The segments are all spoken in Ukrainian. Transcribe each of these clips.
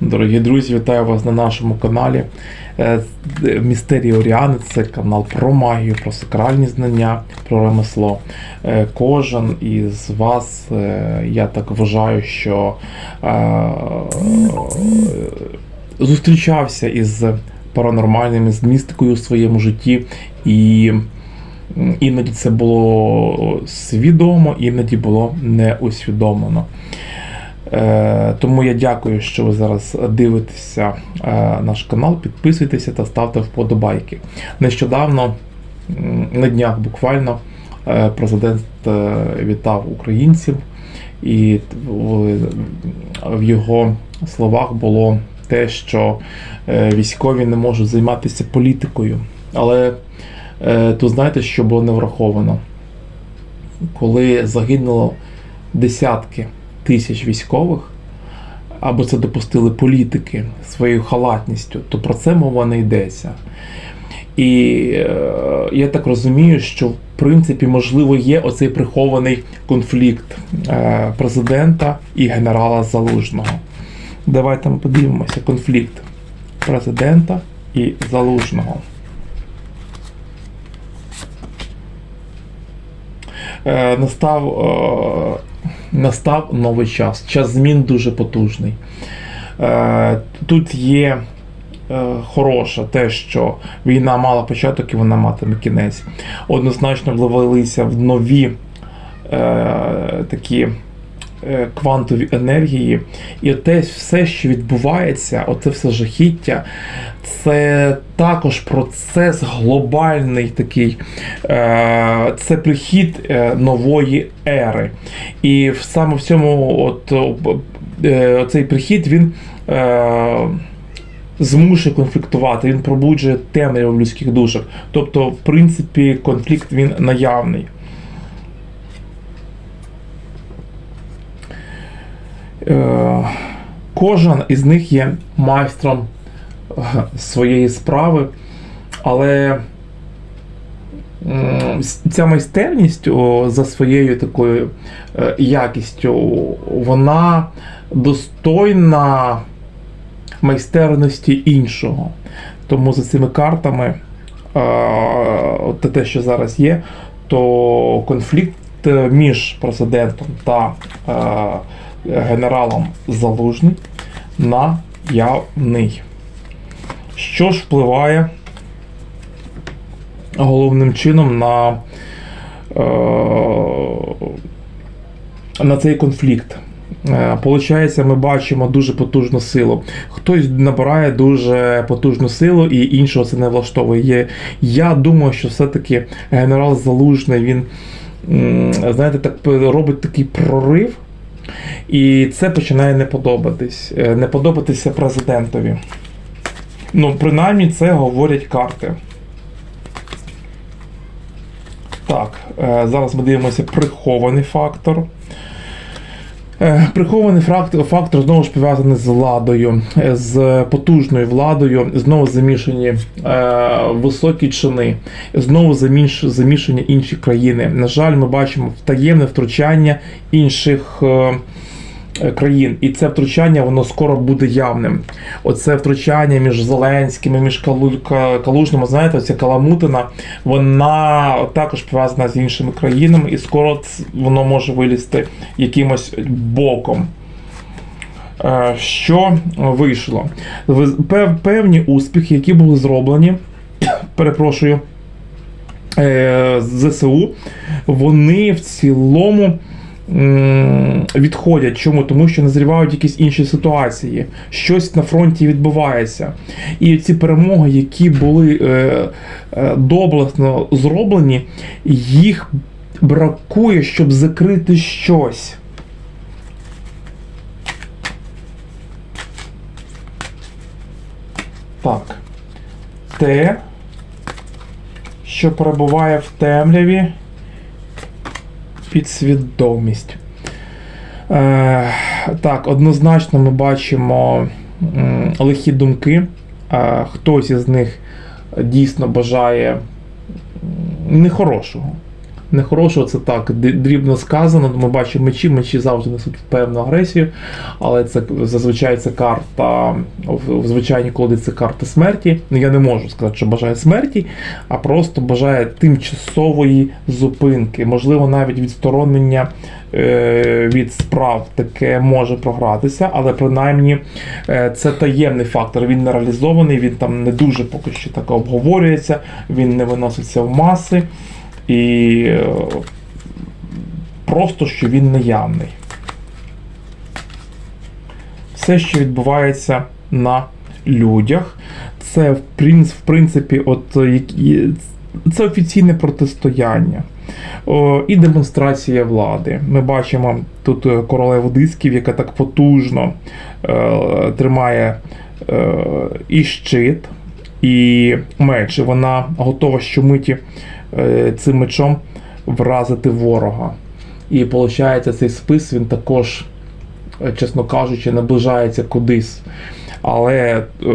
Дорогі друзі, вітаю вас на нашому каналі. Е, Містерії Оріани це канал про магію, про сакральні знання, про ремесло. Е, Кожен із вас, е, я так вважаю, що зустрічався із паранормальним, з містикою у своєму житті, і іноді це було свідомо, іноді було не усвідомлено. Е, Тому я дякую, що ви зараз дивитеся е, наш канал, підписуйтеся та ставте вподобайки. Нещодавно, на днях буквально, е, президент е, вітав українців, і в, його словах було те, що е, військові не можуть займатися політикою. Але е, тут знаєте, що було не враховано? Коли загинуло десятки тисяч військових, або це допустили політики своєю халатністю, то про це мова не йдеться. І е, я так розумію, що в принципі можливо є оцей прихований конфлікт е, президента і генерала Залужного. Давайте ми подивимося конфлікт президента і Залужного. Е, настав, е, настав новий час. Час змін дуже потужний. Е, тут є е, хороше те, що війна мала початок і вона матиме кінець. Однозначно вливалися в нові е, такі квантові енергії. І те все, що відбувається, оце все жахіття, це також процес глобальний такий, е, це прихід е, нової ери. І саме в цьому от, е, цей прихід він. Е, Змушує конфліктувати, він пробуджує темряву людських душах. Тобто, в принципі, конфлікт він наявний. Кожен із них є майстром е, своєї справи, але ця майстерність за своєю такою е, якістю, вона достойна майстерності іншого. Тому за цими картами, е, те, що зараз є, то конфлікт е, між президентом та е, генералом Залужний наявний. Що ж впливає головним чином на, е, на цей конфлікт? Е, Получається, ми бачимо дуже потужну силу. Хтось набирає дуже потужну силу і іншого це не влаштовує. Я думаю, що все-таки генерал Залужний він знаєте, так робить такий прорив, і це починає не подобатись. Е, Не подобатися президентові. Ну, принаймні, це говорять карти. Так, е, зараз ми дивимося прихований фактор. Е, Прихований фактор, фактор знову ж пов'язаний з владою, е, з потужною владою, знову замішані е, високі чини, знову заміш, замішані інші країни. На жаль, ми бачимо таємне втручання інших е, країн, і це втручання воно скоро буде явним. Оце втручання між Зеленським, і між Калу- Калужним, знаєте, оця Каламутина, вона також пов'язана з іншими країнами, і скоро воно може вилізти якимось боком. Е, Що вийшло? Певні успіхи, які були зроблені, перепрошую, е, ЗСУ, вони в цілому відходять. Чому? Тому що назрівають якісь інші ситуації, щось на фронті відбувається. І ці перемоги, які були е, е, доблесно зроблені, їх бракує, щоб закрити щось. Так. Те, що перебуває в темряві, підсвідомість. Е, так, однозначно ми бачимо лихі думки. Е, хтось із них дійсно бажає нехорошого. Нехорошого, це так дрібно сказано. Ми бачимо мечі, мечі завжди несуть певну агресію, але це зазвичай це карта в звичайній колоді це карта смерті. Ну, Я не можу сказати, що бажає смерті, а просто бажає тимчасової зупинки, можливо, навіть відсторонення е, від справ таке може програтися, але принаймні е, це таємний фактор. Він не реалізований, він там не дуже поки що так обговорюється, він не виноситься в маси і е, просто що він наявний. Все, що відбувається на людях, це в принц- в принципі, от. Це офіційне протистояння і демонстрація влади. Ми бачимо тут е, королеву дисків, яка так потужно е, тримає е, і щит, і меч. Вона готова щомиті цим мечом вразити ворога. І виходить, цей спис він також, е, чесно кажучи, наближається кудись. Але е,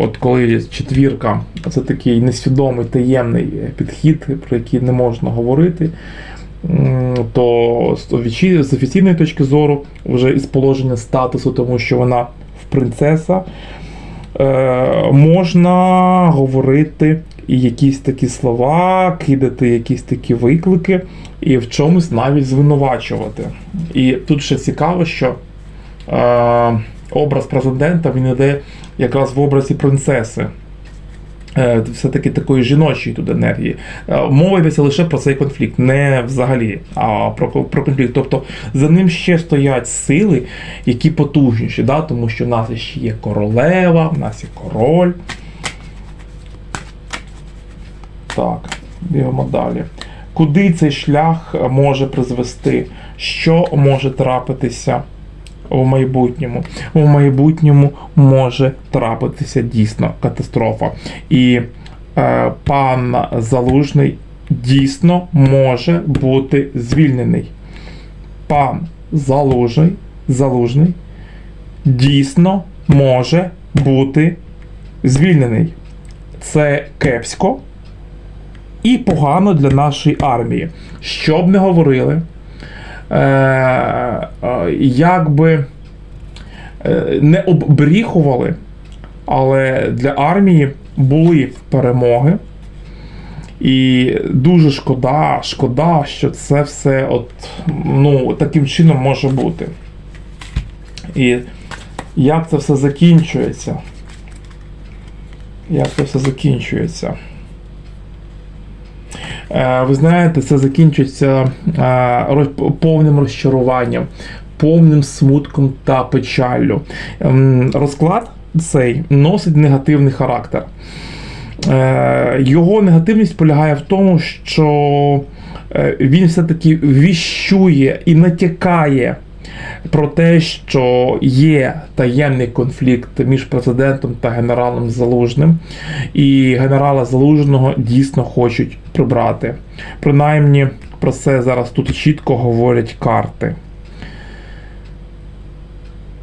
от коли четвірка, це такий несвідомий таємний підхід, про який не можна говорити, то з офіційної точки зору, вже із положення статусу, тому що вона в принцеса, е, можна говорити і якісь такі слова, кидати якісь такі виклики і в чомусь навіть звинувачувати. І тут ще цікаво, що е, образ президента він іде якраз в образі принцеси. Е, Все-таки такої жіночої тут енергії. Е, Мова йдеться лише про цей конфлікт, не взагалі, а про, про конфлікт. Тобто за ним ще стоять сили, які потужніші, да? тому що в нас ще є королева, в нас є король. Так, дивимо далі. Куди цей шлях може призвести? Що може трапитися у майбутньому? У майбутньому може трапитися дійсно катастрофа. І е, пан Залужний дійсно може бути звільнений. Пан Залужний, Залужний дійсно може бути звільнений. Це кепсько і погано для нашої армії. Що б не говорили, е, е, як би е, не оббріхували, але для армії були перемоги. І дуже шкода, шкода, що це все от, ну, таким чином може бути. І як це все закінчується? Як це все закінчується? Е, Ви знаєте, це закінчується е, повним розчаруванням, повним смутком та печаллю. Ем, Розклад цей носить негативний характер. Е, Його негативність полягає в тому, що він все-таки віщує і натякає про те, що є таємний конфлікт між президентом та генералом Залужним, і генерала Залужного дійсно хочуть прибрати. Принаймні про це зараз тут чітко говорять карти.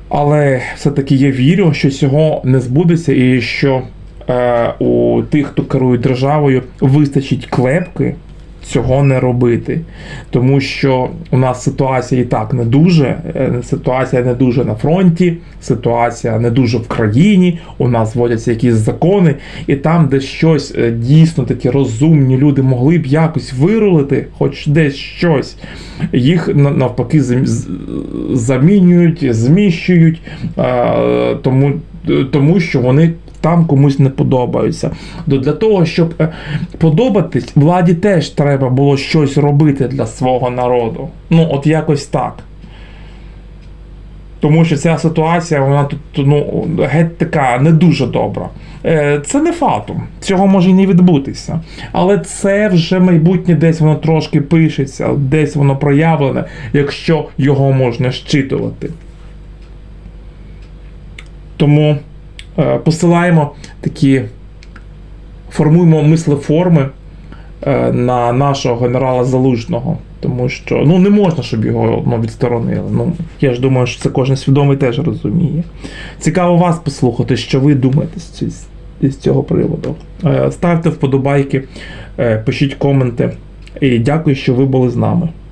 Але все-таки я вірю, що цього не збудеться і що е, у тих, хто керує державою, вистачить клепки цього не робити. Тому що у нас ситуація і так не дуже. е, Ситуація не дуже на фронті, ситуація не дуже в країні. У нас вводяться якісь закони, і там, де щось е, дійсно такі розумні люди могли б якось вирулити, хоч десь щось, їх навпаки зам- замінюють, зміщують, тому, тому що вони. Там комусь не подобаються. До- Для того, щоб е, подобатись, владі теж треба було щось робити для свого народу. Ну, от якось так. Тому що ця ситуація, вона тут ну, геть така не дуже добра. Е, Це не фатум, цього може і не відбутися. Але це вже майбутнє десь воно трошки пишеться, десь воно проявлене, якщо його можна щитувати. Тому посилаємо такі, формуємо мислеформи е, на нашого генерала Залужного. Тому що ну, не можна, щоб його ну, відсторонили. Ну, я ж думаю, що це кожен свідомий теж розуміє. Цікаво вас послухати, що ви думаєте з, цього приводу. Е, Ставте вподобайки, е, пишіть коменти. І дякую, що ви були з нами.